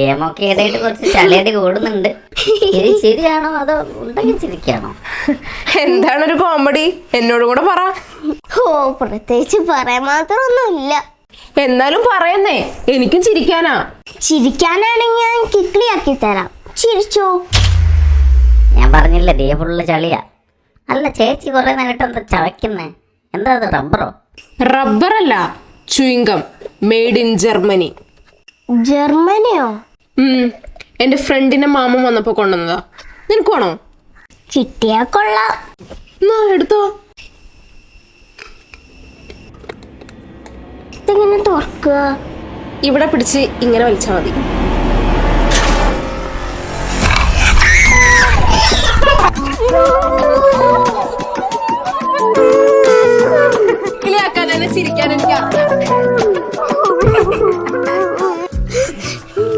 നിയമൊക്കെ ഏതായിട്ട് കുറച്ച് ചളിയടി കൂടുന്നുണ്ട്. ഇത് ശരിയാണോ അതോ ഉണ്ടെങ്കിൽ ചിരിക്കാണോ എന്താണ് ഒരു കോമഡി എന്നോട് കൂടെ പറ. ഓ പ്രത്യേകിച്ച് പറയാൻ മാത്രമൊന്നുമില്ല. എന്നാലും പറയുന്നേ എനിക്കും ചിരിക്കാനാ. ചിരിക്കാനാണെങ്കിൽ ഞാൻ കിക്ലി ആക്കി തരാം. ചിരിച്ചോ? ഞാൻ പറഞ്ഞില്ല ദേവുള്ള ഫുള്ള് ചളിയാ. അല്ല ചേച്ചി കുറെ നേരിട്ട് എന്താ ചവയ്ക്കുന്നേ? എന്താ അത് റബ്ബറോ? റബ്ബറല്ല chewing gum made in Germany ജർമ്മനിയോ? എന്റെ ഫ്രണ്ടിന്റെ മാമൻ വന്നപ്പോ കൊണ്ടുവന്നതാ. നിനക്ക് വേണോ? കിട്ടിയാ കൊള്ളാം. എന്നാ എടുത്തോ. ഇതെങ്ങനെ തുറക്കുക? ഇവിടെ പിടിച്ച് ഇങ്ങനെ വലിച്ചാ മതി.